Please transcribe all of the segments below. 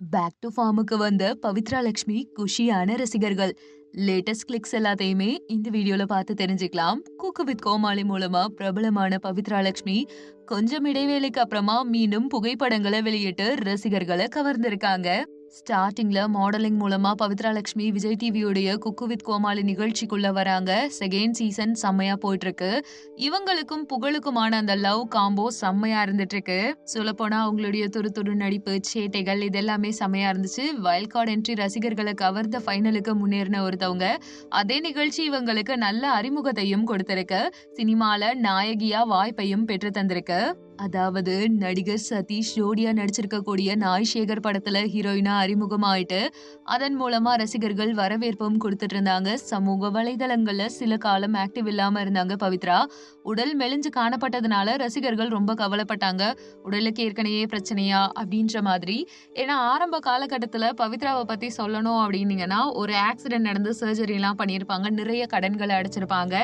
Back to ஃபார்முக்கு வந்த பவித்ரா லக்ஷ்மி குஷியான ரசிகர்கள். லேட்டஸ்ட் கிளிக்ஸ் எல்லாத்தையுமே இந்த வீடியோல பார்த்து தெரிஞ்சுக்கலாம். குக்கு வித் கோமாளி மூலமா பிரபலமான பவித்ரா லக்ஷ்மி கொஞ்சம் இடைவேளைக்கு அப்புறமா மீண்டும் புகைப்படங்களை வெளியிட்டு ரசிகர்களை கவர்ந்திருக்காங்க. ஸ்டார்டிங்ல மாடலிங் மூலமா பவித்ரா லட்சுமி விஜய் டிவியோடைய குக்கு வித் கோமாளி நிகழ்ச்சிக்குள்ள வராங்க. செகண்ட் சீசன் செம்மையா போயிட்டு இருக்கு இவங்களுக்கும் புகழுக்குமான அந்த லவ் காம்போ செம்மையா இருந்துட்டு இருக்கு சொல்ல போனா அவங்களுடைய துரு துரு நடிப்பு சேட்டைகள் இதெல்லாமே செம்மையா இருந்துச்சு. வைல்ட் கார்டு என்ட்ரி ரசிகர்களை கவர்ந்த ஃபைனலுக்கு முன்னேறின ஒருத்தவங்க. அதே நிகழ்ச்சி இவங்களுக்கு நல்ல அறிமுகத்தையும் கொடுத்திருக்கு. சினிமால நாயகியா வாய்ப்பையும் பெற்று தந்திருக்கு. அதாவது நடிகர் சதீஷ் ஜோடியா நடிச்சிருக்கக்கூடிய நாய் சேகர் படத்துல ஹீரோயினா அறிமுகமாயிட்டு அதன் மூலமா ரசிகர்கள் வரவேற்பும் கொடுத்துட்டு இருந்தாங்க சமூக வலைதளங்கள்ல சில காலம் ஆக்டிவ் இல்லாம இருந்தாங்க பவித்ரா. உடல் மெலிஞ்சு காணப்பட்டதுனால ரசிகர்கள் ரொம்ப கவலைப்பட்டாங்க. உடலுக்கு ஏற்கனவே பிரச்சனையா? அப்படின்ற மாதிரி. ஏன்னா ஆரம்ப காலகட்டத்துல பவித்ராவை பத்தி சொல்லணும் அப்படின்னீங்கன்னா ஒரு ஆக்சிடென்ட் நடந்து சர்ஜரி எல்லாம் பண்ணியிருப்பாங்க. நிறைய கடன்களை அடைச்சிருப்பாங்க.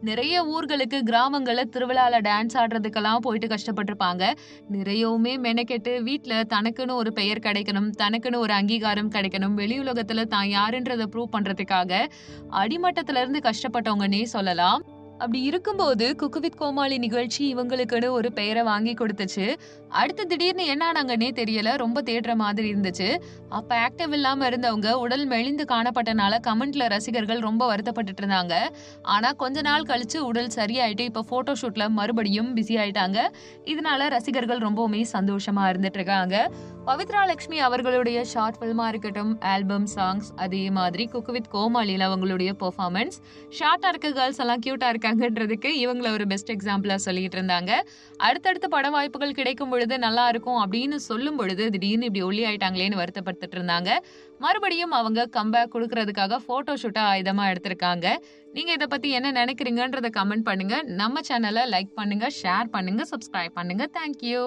நிறைய ஊர்களுக்கு கிராமங்கள்ல திருவிழால டான்ஸ் ஆடுறதுக்கெல்லாம் போயிட்டு கஷ்டப்பட்டிருப்பாங்க நிறையவுமே மெனக்கெட்டு வீட்டில் தனக்குன்னு ஒரு பெயர் கிடைக்கணும் தனக்குன்னு ஒரு அங்கீகாரம் கிடைக்கணும் வெளி உலகத்தில் தான் யாருன்றதை ப்ரூவ் பண்ணுறதுக்காக அடிமட்டத்திலேருந்து கஷ்டப்பட்டவங்கன்னே சொல்லலாம். அப்படி இருக்கும்போது குக்கு வித் கோமாளி நிகழ்ச்சி இவங்களுக்குன்னு ஒரு பெயரை வாங்கி கொடுத்துச்சு. அடுத்து திடீர்னு என்ன ஆனாங்கன்னே தெரியல ரொம்ப தேடுற மாதிரி இருந்துச்சு. அப்ப ஆக்டிவ் இல்லாம இருந்தவங்க உடல் மெலிந்து காணப்பட்டனால கமெண்ட்ல ரசிகர்கள் ரொம்ப வருத்தப்பட்டுட்டு இருந்தாங்க. ஆனா கொஞ்ச நாள் கழிச்சு உடல் சரியாயிட்டு இப்ப போட்டோ ஷூட்ல மறுபடியும் பிஸி ஆயிட்டாங்க. இதனால ரசிகர்கள் ரொம்பவுமே சந்தோஷமா இருந்துட்டு இருக்காங்க. பவித்ரா லட்சுமி அவர்களுடைய ஷார்ட் ஃபில்மா இருக்கட்டும் ஆல்பம் சாங்ஸ் அதே மாதிரி குக்கு வித் கோமாளியில் அவங்களுடைய பெர்ஃபார்மன்ஸ் ஷார்ட்டா இருக்க கேர்ள்ஸ் எல்லாம் கியூட்டா இருக்காங்கன்றதுக்கு இவங்கள ஒரு பெஸ்ட் எக்ஸாம்பிளாக சொல்லிட்டு இருந்தாங்க. அடுத்தடுத்த பட வாய்ப்புகள் கிடைக்கும் பொழுது நல்லா இருக்கும் அப்படின்னு சொல்லும் பொழுது திடீர்னு இப்படி ஒல்லி ஆயிட்டாங்களேன்னு வருத்தப்பட்டுட்டு இருந்தாங்க. மறுபடியும் அவங்க கம்பேக் கொடுக்கறதுக்காக ஃபோட்டோ ஷூட்டா ஆயுதமாக எடுத்திருக்காங்க. நீங்கள் இதை பற்றி என்ன நினைக்கிறீங்கன்றத கமெண்ட் பண்ணுங்கள் நம்ம சேனலை லைக் பண்ணுங்கள் ஷேர் பண்ணுங்கள் சப்ஸ்கிரைப் பண்ணுங்கள் தேங்க்யூ